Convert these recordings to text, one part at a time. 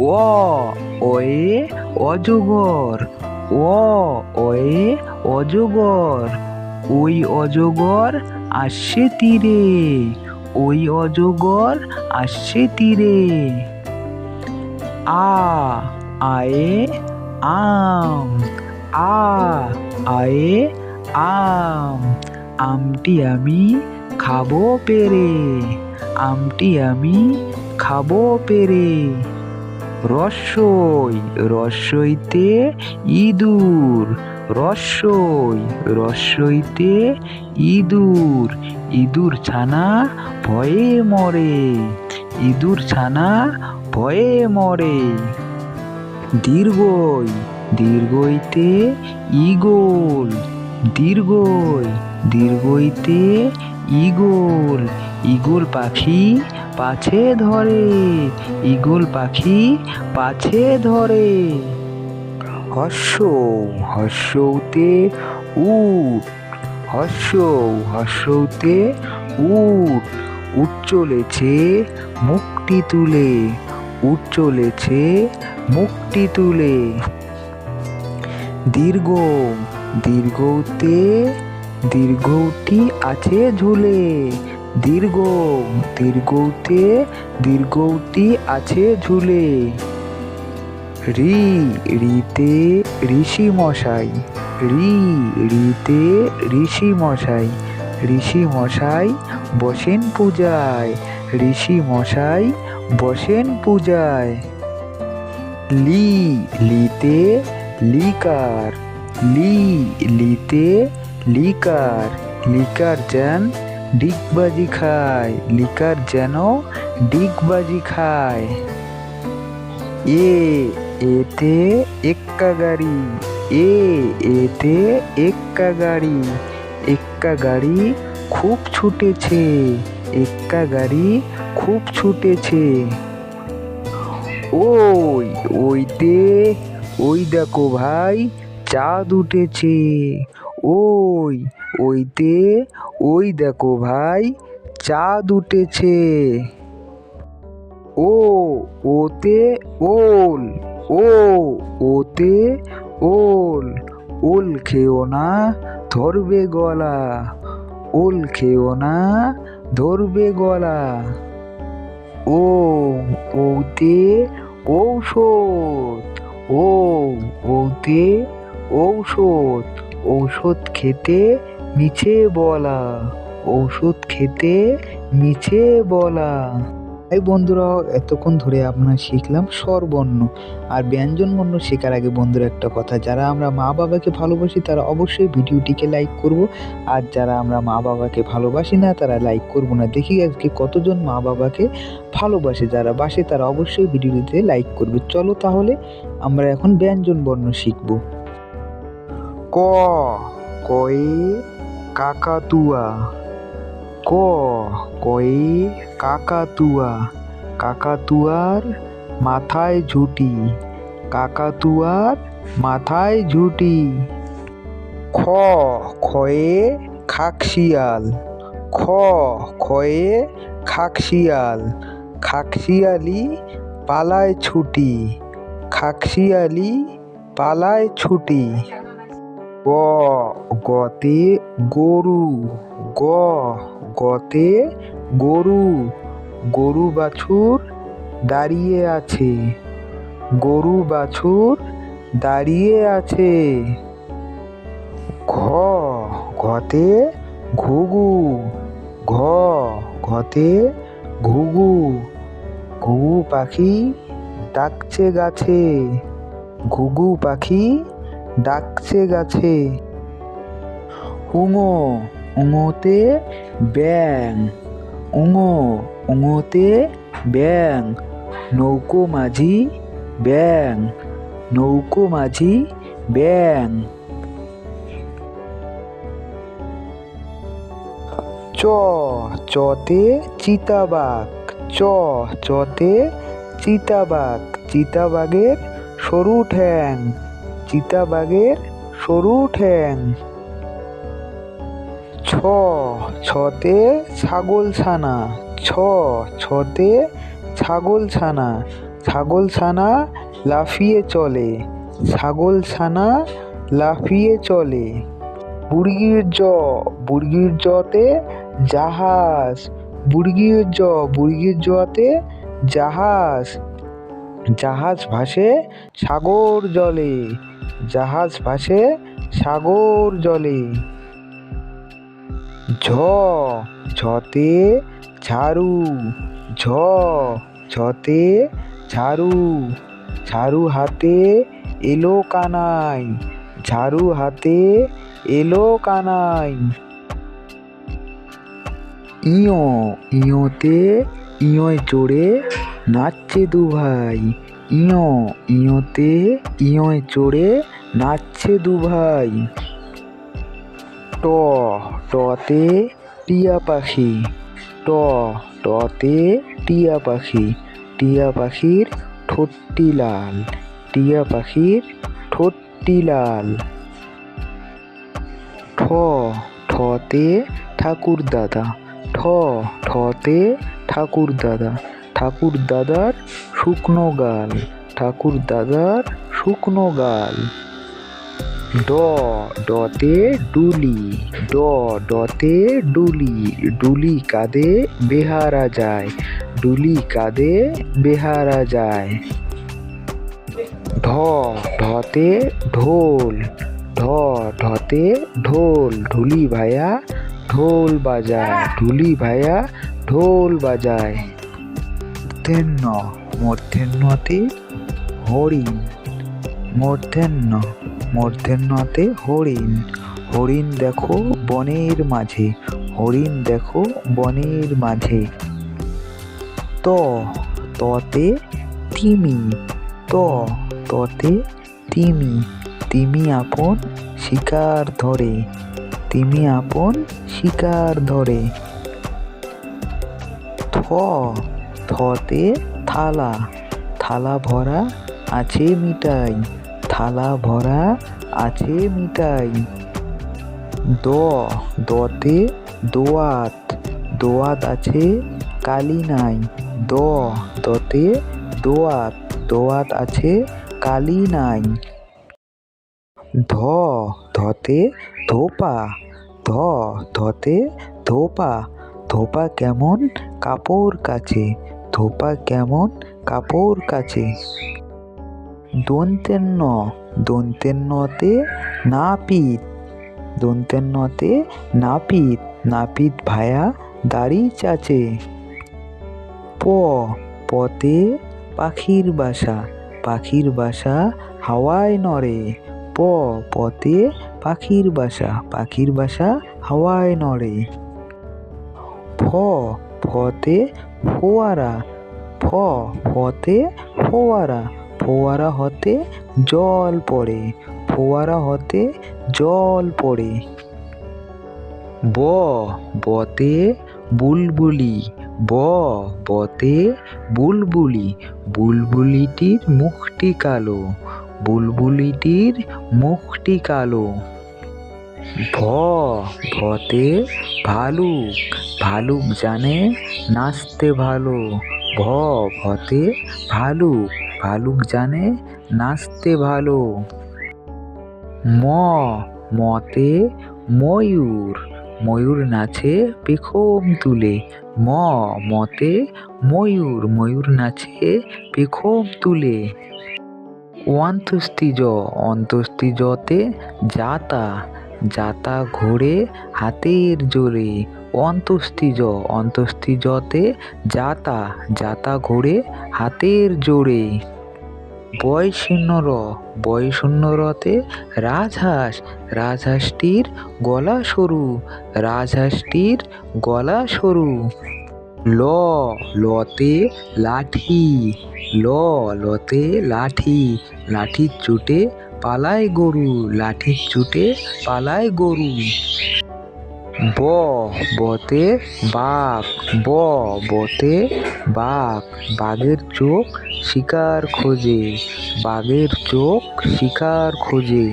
অ way অজগর। অ way অজগর। ওই অজগর আসছে তীরে। ওই অজগর আসছে তীরে। আ, আয়ে, আম। আ, আয়ে, আম। আমটি আমি খাব পেরে। আমটি আমি খাব পেরে। রস্যই রস্যইতে ইঁদুর রস্যই রস্যইতে ইঁদুর ইঁদুর ছানা ভয়ে মরে, ইঁদুর ছানা ভয়ে মরে। দীর্ঘই, দীর্ঘইতে ইগোল দীর্ঘই, দীর্ঘইতে ইগোল ইগল পাখি পাছে ধরে, ইগল পাখি পাছে ধরে। হর্ষ হর্ষতে উট হর্ষ হর্ষতে উট উট চলেছে মুখটি তুলে, উট চলেছে মুখটি তুলে। দীর্ঘ, দীর্ঘতে, দীর্ঘটি আছে ঝুলে দীর্ঘ, দীর্ঘতে দীর্ঘটি আছে ঝুলে। রি, রিতে ঋষি মশাই, রি, রিতে ঋষি মশাই ঋষি মশাই বসেন পূজায়, ঋষি মশাই বসেন পূজায়। লি, লিতে লিকার, লি, লিতে লিকার লিকার যেন ডিগবাজি খায়, লিকার যেন ডিগবাজি খায়। এ, এতে এক্কা গাড়ি, এ, এতে এক্কা গাড়ি এক্কা গাড়ি খুব ছুটেছে, এক্কা গাড়ি খুব ছুটেছে। ওই, ওইতে, ওই দেখো ভাই, চাঁদ উঠেছে। ওই, ওইতে ওই দেখো ভাই, চাঁদ উঠেছে। ও, ওতে ওল, ও, ওতে ওল। ওল খেও না, ধরবে গলা। ওল খেও না, ধরবে গলা। ও, ওতে ঔষধ, ও, ওতে ঔষধ। ঔষধ খেতে মিছে বলা, ঔষধ খেতে মিছে বলা। এই বন্ধুরা, এতক্ষণ ধরে আপনারা শিখলাম স্বরবর্ণ। আর ব্যঞ্জন বর্ণ শেখার আগে বন্ধুরা একটা কথা, যারা আমরা মা বাবাকে ভালোবাসি, তারা অবশ্যই ভিডিওটিকে লাইক করব। আর যারা আমরা মা বাবাকে ভালোবাসি না, তারা লাইক করব না। দেখি আজকে কতজন মা বাবাকে ভালোবাসে, যারা বাসে, তারা অবশ্যই ভিডিওটিতে লাইক করবে। চলো তাহলে, আমরা এখন ব্যঞ্জন বর্ণ শিখব। ক, কয়ে কাকাতুয়া ক কয়ে কাকাতুয়া কাকাতুয়ার মাথায় ঝুটি কাকাতুয়ার মাথায় ঝুটি খ খয়ে খাকশিয়াল খ খয়ে খাকশিয়াল খাকশিয়ালি পালায় ছুটি খাকশিয়ালি পালায় ছুটি গ, গতে গরু, গ, গতে গরু গরু বাছুর দাঁড়িয়ে আছে, গরু বাছুর দাঁড়িয়ে আছে। ঘ, ঘতে ঘুঘু, ঘ, ঘতে ঘুঘু ঘুঘু পাখি ডাকছে গাছে, ঘুঘু পাখি ডাকছে গাছে। উঙো, উঙোতে ব্যাং উঙো, উঙোতে ব্যাং নৌকো মাঝি ব্যাং নৌকো মাঝি ব্যাং চ, চতে চিতাবাঘ। চ, চতে চিতাবাঘ। চিতাবাঘের সরু ঠ্যাং। চিতাবাঘের সরু ঠ্যাং। ছ, ছতে ছাগল ছানা ছ, ছতে ছাগল ছানা ছাগল ছানা লাফিয়ে চলে। ছাগল ছানা লাফিয়ে চলে। বুড়ির জ বুড়ির জতে জাহাজ। বুড়ির জ বুড়ির জতে জাহাজ। জাহাজ ভাসে সাগর জলে। জাহাজ ভাসে সাগর জলে। ঝ, ঝতে ঝাড়ু। ঝ, ঝতে ঝাড়ু। ঝাড়ু হাতে এলো কানাই। ঝাড়ু হাতে এলো কানাই। ইয়ো, ইয়োতে ইয়োয় চড়ে নাচছে দু ভাই ইয়ো, ইয়োতে ইয়োয় চড়ে নাচছে দু ভাই ট, টতে টিয়া পাখি। ট, টতে টিয়া পাখি। টিয়া পাখির ঠোঁটটি লাল। টিয়া পাখির ঠোঁটটি লাল। ঠ, ঠতে ঠাকুর দাদা। ঠ, ঠতে ঠাকুর দাদা। ঠাকুর দাদার শুকনো গাল, ঠাকুর দাদার শুকনো গাল। ড, ডতে ডুলি, ড, ডতে ডুলি ডুলি কাঁধে বেহারা যায়, ডুলি কাঁধে বেহারা যায়। ঢ, ঢতে ঢোল, ঢ, ঢতে ঢোল, ঢুলি ভায়া ঢোল বাজায়, ঢুলি ভায়া ঢোল বাজায়। মূর্ধন্য মূর্ধন্যতে হরিণ। মূর্ধন্য মূর্ধন্যতে হরিণ। হরিণ দেখো বনের মাঝে, হরিণ দেখো বনের মাঝে। ত, ততে তিমি, ত, ততে তিমি। তিমি আপন শিকার ধরে, তিমি আপন শিকার ধরে। থ, থতে থালা থালা ভরা আছে মিঠাই থালা ভরা আছে মিঠাই দ, দতে দোয়াত দোয়াত আছে কালি নাই। দ, দতে দোয়াত দোয়াত আছে কালি নাই। ধ, ধতে ধোপা, ধ, ধতে ধোপা ধোপা কেমন? কাপড় কাছে। ধোপা কেমন? কাপড় ন দন্তের নতে নাপিত। দন্তের নতে নাপিত। নাপিত ভায়া দাড়ি চাচে। প। পতে পাখির বাসা। পাখির বাসা হাওয়ায় নড়ে। প। পতে পাখির বাসা। পাখির বাসা হাওয়ায় নড়ে। ফ। ফতে ফোয়ারা, ফ ফতে ফোয়ারা ফোয়ারা হতে জল পড়ে, ফোয়ারা হতে জল পড়ে। ব বতে বুলবুলি, ব বতে বুলবুলি, বুলবুলিটির মুখটি কালো, বুলবুলিটির মুখটি কালো। ভ, ভতে ভালুক ভালুক জানে নাচতে ভালো। ভ, ভতে ভালুক ভালুক জানে নাচতে ভালো। ম, মতে ময়ূর ময়ূর নাচে পেখম তুলে। ম, মতে ময়ূর ময়ূর নাচে পেখম তুলে। অন্তস্তিজ অন্তস্তিজতে জাতা জাতা ঘোরে হাতের জোরে অন্তস্তিজ অন্তস্তিজতে যাতা যাতা ঘোরে হাতের জোরে। বয় শূন্য র বয় শূন্য রতে রাজহাঁস, রাজহাঁসটির গলা সরু, রাজহাঁসটির গলা সরু। ল, লতে লাঠি, ল, লতে লাঠি লাঠির চুটে পালায় গরু লাঠির চুটে পালায় গরু। ব, বতে বাঘ, ব, বতে বাঘ, বাঘের চোখ শিকার খোঁজে, বাঘের চোখ শিকার খোঁজে।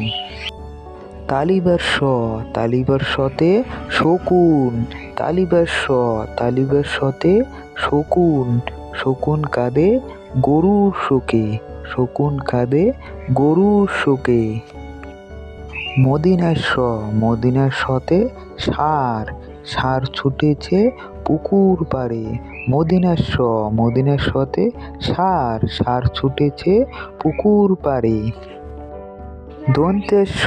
তালিবার স তালিবার সতে শকুন, তালিবার স তালিবার সতে শকুন শকুন কাঁধে গরুর শোকে। শকুন কাঁদে গরুর শোকে। মদিনার স মদিনার সতে সার সার ছুটেছে পুকুর পাড়ে। মদিনার স মদিনার সতে সার সার ছুটেছে পুকুর পাড়ে। দন্তের স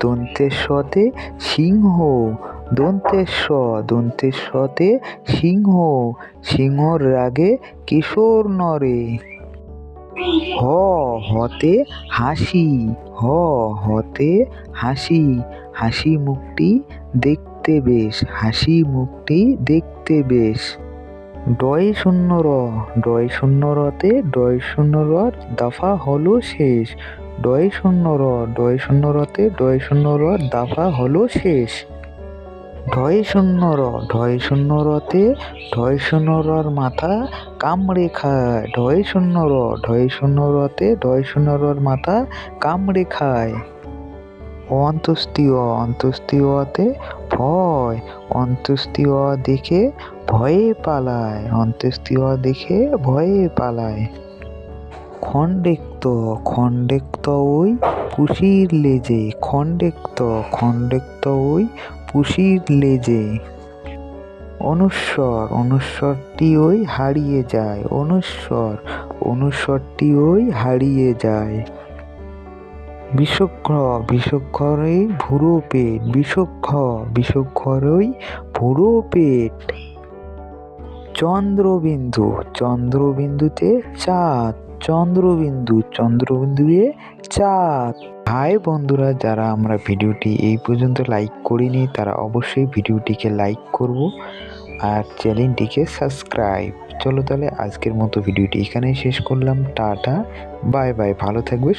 দন্তের সতে সিংহ। দন্তের স দন্তের সতে সিংহ। সিংহর রাগে কিশোর নরে হ হতে হাসি, হ হতে হাসি হাসি মুখটি দেখতে বেশ, হাসি মুখটি দেখতে বেশ। ডয় শূন্য র, ডয় শূন্য রতে ডয় শূন্য রর দফা হলো শেষ। ডয় শূন্য র, ডয় শূন্য রতে ডয় শূন্য রর দফা হলো শেষ। ঢয় শূন্য র ঢয় শূন্য রতে ঢয় শূন্য রর মাথা কামড়ে খায়। ঢয় শূন্য র ঢয় শূন্য রতে ঢয় শূন্য রর মাথা কামড়ে খায়। অন্তস্তীয় অন্তস্তীয়তে ভয় অন্তস্তীয় দেখে ভয়ে পালায় অন্তস্তীয় দেখে ভয়ে পালায়। খণ্ডেক্ত খণ্ডেক্ত ওই পুষির লেজে, খণ্ডেক্ত খণ্ডেক্ত ওই পুষির লেজে। অনুস্বর অনুস্বরটি ওই হারিয়ে যায়। অনুস্বর অনুস্বরটি ওই হারিয়ে যায়। বিষক্ষ বিষক্ষরে ভুরো পেট। বিষক্ষ বিষক্ষরই ভুরো পেট। চন্দ্রবিন্দু, চন্দ্রবিন্দুতে চাঁদ। চন্দ্রবিন্দু চন্দ্রবিন্দু এ চাঁদ। হাই বন্ধুরা, যারা আমরা ভিডিওটি এই পর্যন্ত লাইক করিনি, তারা অবশ্যই ভিডিওটিকে লাইক করব আর চ্যানেলটিকে সাবস্ক্রাইব চলো তাহলে আজকের মতো ভিডিওটি এখানেই শেষ করলাম। টাটা বাই বাই ভালো থাকবে।